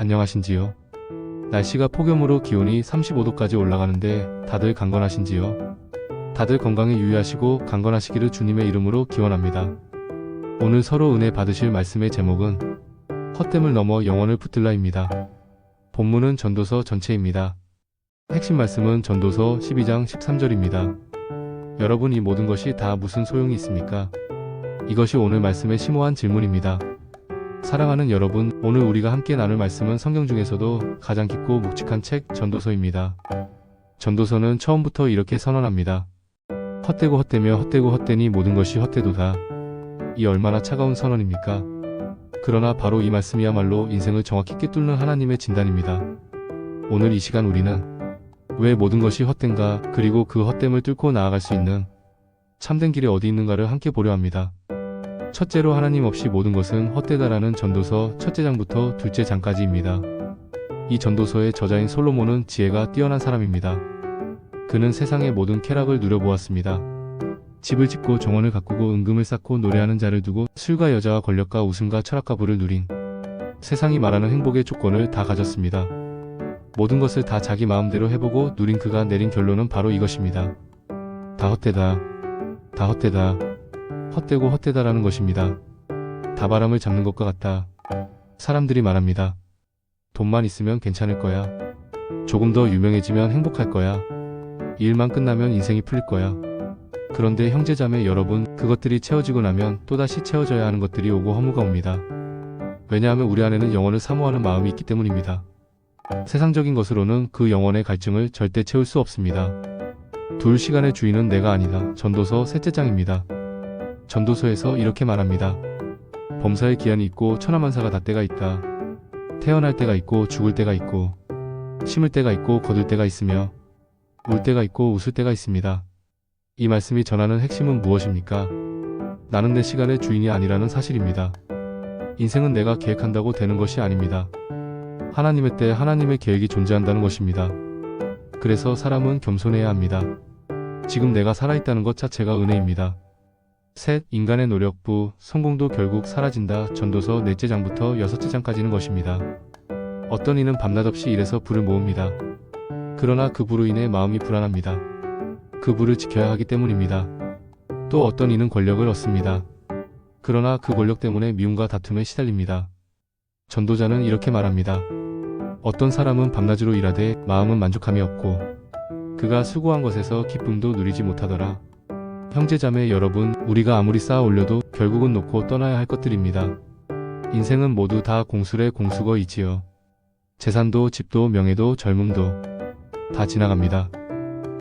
안녕하신지요? 날씨가 폭염으로 기온이 35도까지 올라가는데 다들 강건하신지요? 다들 건강에 유의하시고 강건하시기를 주님의 이름으로 기원합니다. 오늘 서로 은혜 받으실 말씀의 제목은 헛됨을 넘어 영원을 붙들라입니다. 본문은 전도서 전체입니다. 핵심 말씀은 전도서 12장 13절입니다. 여러분 이 모든 것이 다 무슨 소용이 있습니까? 이것이 오늘 말씀의 심오한 질문입니다. 사랑하는 여러분, 오늘 우리가 함께 나눌 말씀은 성경 중에서도 가장 깊고 묵직한 책 전도서입니다. 전도서는 처음부터 이렇게 선언합니다. 헛되고 헛되며 헛되고 헛되니 모든 것이 헛되도다. 이 얼마나 차가운 선언입니까? 그러나 바로 이 말씀이야말로 인생을 정확히 꿰뚫는 하나님의 진단입니다. 오늘 이 시간 우리는 왜 모든 것이 헛된가 그리고 그 헛됨을 뚫고 나아갈 수 있는 참된 길이 어디 있는가를 함께 보려 합니다. 첫째로 하나님 없이 모든 것은 헛되다라는 전도서 첫째 장부터 둘째 장까지입니다. 이 전도서의 저자인 솔로몬은 지혜가 뛰어난 사람입니다. 그는 세상의 모든 쾌락을 누려보았습니다. 집을 짓고 정원을 가꾸고 은금을 쌓고 노래하는 자를 두고 술과 여자와 권력과 웃음과 철학과 부를 누린 세상이 말하는 행복의 조건을 다 가졌습니다. 모든 것을 다 자기 마음대로 해보고 누린 그가 내린 결론은 바로 이것입니다. 다 헛되다. 다 헛되다. 헛되고 헛되다라는 것입니다. 다바람을 잡는 것과 같다. 사람들이 말합니다. 돈만 있으면 괜찮을 거야. 조금 더 유명해지면 행복할 거야. 이 일만 끝나면 인생이 풀릴 거야. 그런데 형제자매 여러분, 그것들이 채워지고 나면 또다시 채워져야 하는 것들이 오고 허무가 옵니다. 왜냐하면 우리 안에는 영혼을 사모하는 마음이 있기 때문입니다. 세상적인 것으로는 그 영혼의 갈증을 절대 채울 수 없습니다. 둘 시간의 주인은 내가 아니다. 전도서 셋째 장입니다. 전도서에서 이렇게 말합니다. 범사의 기한이 있고 천하만사가 다 때가 있다. 태어날 때가 있고 죽을 때가 있고 심을 때가 있고 거둘 때가 있으며 울 때가 있고 웃을 때가 있습니다. 이 말씀이 전하는 핵심은 무엇입니까? 나는 내 시간의 주인이 아니라는 사실입니다. 인생은 내가 계획한다고 되는 것이 아닙니다. 하나님의 때 하나님의 계획이 존재한다는 것입니다. 그래서 사람은 겸손해야 합니다. 지금 내가 살아있다는 것 자체가 은혜입니다. 셋, 인간의 노력부, 성공도 결국 사라진다. 전도서 넷째 장부터 여섯째 장까지는 것입니다. 어떤 이는 밤낮 없이 일해서 불을 모읍니다. 그러나 그 불로 인해 마음이 불안합니다. 그 불을 지켜야 하기 때문입니다. 또 어떤 이는 권력을 얻습니다. 그러나 그 권력 때문에 미움과 다툼에 시달립니다. 전도자는 이렇게 말합니다. 어떤 사람은 밤낮으로 일하되 마음은 만족함이 없고 그가 수고한 것에서 기쁨도 누리지 못하더라. 형제자매 여러분, 우리가 아무리 쌓아 올려도 결국은 놓고 떠나야 할 것들입니다. 인생은 모두 다 공술의 공수거이지요. 재산도 집도 명예도 젊음도 다 지나갑니다.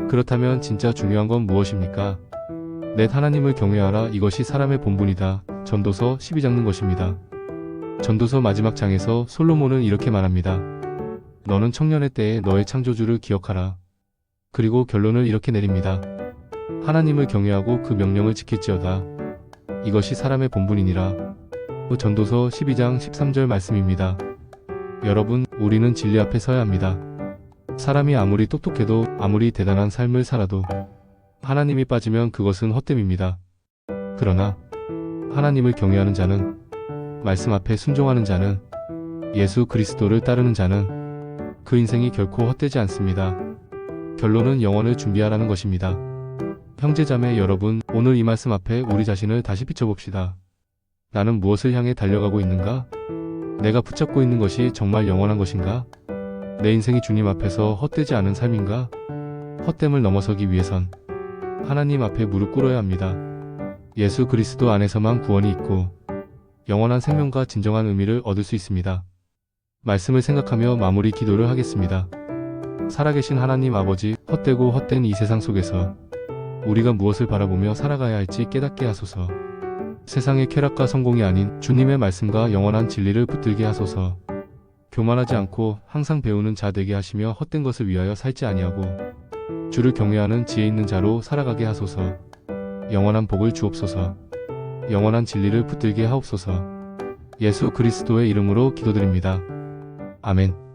그렇다면 진짜 중요한 건 무엇입니까? 넷 하나님을 경외하라 이것이 사람의 본분이다. 전도서 12장는 것입니다. 전도서 마지막 장에서 솔로몬은 이렇게 말합니다. 너는 청년의 때에 너의 창조주를 기억하라. 그리고 결론을 이렇게 내립니다. 하나님을 경외하고 그 명령을 지킬지어다. 이것이 사람의 본분이니라. 그 전도서 12장 13절 말씀입니다. 여러분, 우리는 진리 앞에 서야 합니다. 사람이 아무리 똑똑해도 아무리 대단한 삶을 살아도 하나님이 빠지면 그것은 헛됨입니다. 그러나 하나님을 경외하는 자는 말씀 앞에 순종하는 자는 예수 그리스도를 따르는 자는 그 인생이 결코 헛되지 않습니다. 결론은 영원을 준비하라는 것입니다. 형제자매 여러분, 오늘 이 말씀 앞에 우리 자신을 다시 비춰봅시다. 나는 무엇을 향해 달려가고 있는가? 내가 붙잡고 있는 것이 정말 영원한 것인가? 내 인생이 주님 앞에서 헛되지 않은 삶인가? 헛됨을 넘어서기 위해선 하나님 앞에 무릎 꿇어야 합니다. 예수 그리스도 안에서만 구원이 있고 영원한 생명과 진정한 의미를 얻을 수 있습니다. 말씀을 생각하며 마무리 기도를 하겠습니다. 살아계신 하나님 아버지, 헛되고 헛된 이 세상 속에서 우리가 무엇을 바라보며 살아가야 할지 깨닫게 하소서. 세상의 쾌락과 성공이 아닌 주님의 말씀과 영원한 진리를 붙들게 하소서. 교만하지 않고 항상 배우는 자 되게 하시며 헛된 것을 위하여 살지 아니하고 주를 경외하는 지혜 있는 자로 살아가게 하소서. 영원한 복을 주옵소서. 영원한 진리를 붙들게 하옵소서. 예수 그리스도의 이름으로 기도드립니다. 아멘.